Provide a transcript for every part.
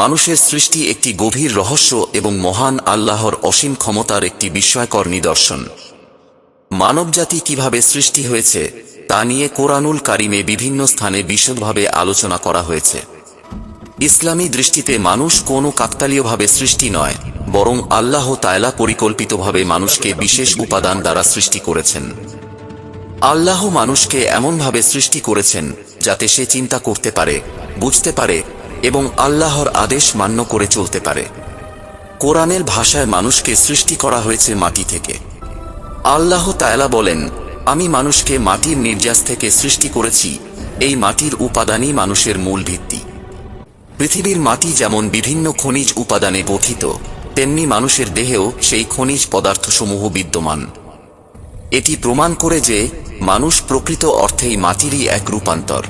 মানুষের সৃষ্টি একটি গভীর রহস্য এবং মহান আল্লাহর অসীম ক্ষমতার একটি বিস্ময়কর নিদর্শন। মানবজাতি কীভাবে সৃষ্টি হয়েছে, তা নিয়ে কোরআনুল কারিমে বিভিন্ন স্থানে বিশদভাবে আলোচনা করা হয়েছে। ইসলামী দৃষ্টিতে মানুষ কোনো কাকতালীয়ভাবে সৃষ্টি নয়, বরং আল্লাহ তায়লা পরিকল্পিতভাবে মানুষকে বিশেষ উপাদান দ্বারা সৃষ্টি করেছেন। আল্লাহ মানুষকে এমনভাবে সৃষ্টি করেছেন, যাতে সে চিন্তা করতে পারে, বুঝতে পারে এবং আল্লাহর আদেশ মান্য করে চলতে পারে। কোরআনের ভাষায় মানুষকে সৃষ্টি করা হয়েছে মাটি থেকে। আল্লাহ তায়লা বলেন, আমি মানুষকে মাটির নির্যাস থেকে সৃষ্টি করেছি। এই মাটির উপাদানই মানুষের মূল ভিত্তি। পৃথিবীর মাটি যেমন বিভিন্ন খনিজ উপাদানে গঠিত, তেমনি মানুষের দেহেও সেই খনিজ পদার্থসমূহ বিদ্যমান। এটি প্রমাণ করে যে মানুষ প্রকৃত অর্থেই মাটিরই এক রূপান্তর।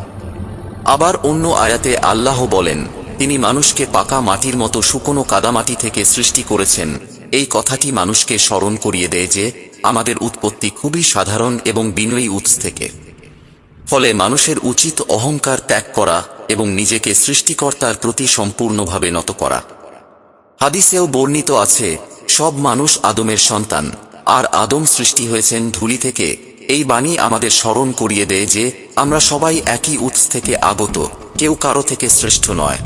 আবার অন্য আয়াতে আল্লাহ বলেন, তিনি মানুষকে পাকা মাটির মতো শুকনো কাদামাটি থেকে সৃষ্টি করেছেন। এই কথাটি মানুষকে স্মরণ করিয়ে দেয় যে, আমাদের উৎপত্তি খুবই সাধারণ এবং বিনয়ী উৎস থেকে। ফলে মানুষের উচিত অহংকার ত্যাগ করা এবং নিজেকে সৃষ্টিকর্তার প্রতি সম্পূর্ণভাবে নত করা। হাদিসেও বর্ণিত আছে, সব মানুষ আদমের সন্তান, আর আদম সৃষ্টি হয়েছেন ধুলি থেকে এই বাণী আমাদের স্মরণ করিয়ে দেয় যে আমরা সবাই একই উৎস থেকে আগত, কেউ কারও থেকে শ্রেষ্ঠ নয়।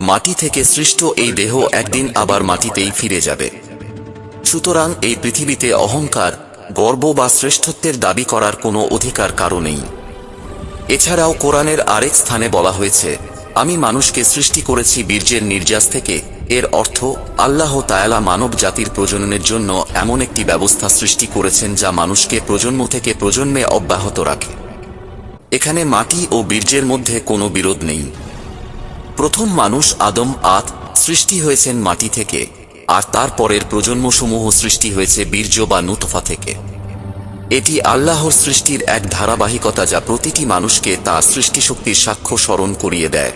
মাটি থেকে সৃষ্ট এই দেহ একদিন আবার মাটিতেই ফিরে যাবে। সুতরাং এই পৃথিবীতে অহংকার, গর্ব বা শ্রেষ্ঠত্বের দাবি করার কোনো অধিকার কারও নেই। এছাড়াও কোরআনের আরেক স্থানে বলা হয়েছে, আমি মানুষকে সৃষ্টি করেছি বীর্যের নির্যাস থেকে এর অর্থ, আল্লাহ তায়ালা মানব জাতির প্রজননের জন্য এমন একটি ব্যবস্থা সৃষ্টি করেছেন যা মানুষকে প্রজন্ম থেকে প্রজন্মে অব্যাহত রাখে। এখানে মাটি ও বীর্যের মধ্যে কোনো বিরোধ নেই। প্রথম মানুষ আদম, আত সৃষ্টি হয়েছেন মাটি থেকে, আর তারপরের প্রজন্মসমূহ সৃষ্টি হয়েছে বীর্য বা নুতফা থেকে। এটি আল্লাহর সৃষ্টির এক ধারাবাহিকতা যা প্রতিটি মানুষকে তার সৃষ্টিশক্তির সাক্ষ্য স্মরণ করিয়ে দেয়।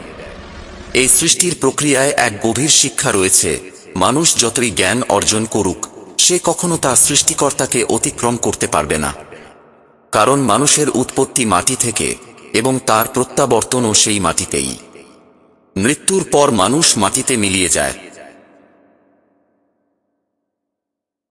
এই সৃষ্টির প্রক্রিয়ায় এক গভীর শিক্ষা রয়েছে। মানুষ যতই জ্ঞান অর্জন করুক, সে কখনো তার সৃষ্টিকর্তাকে অতিক্রম করতে পারবে না। কারণ মানুষের উৎপত্তি মাটি থেকে এবং তার প্রত্যাবর্তনও সেই মাটিতেই। মৃত্যুর পর মানুষ মাটিতে মিলিয়ে যায়।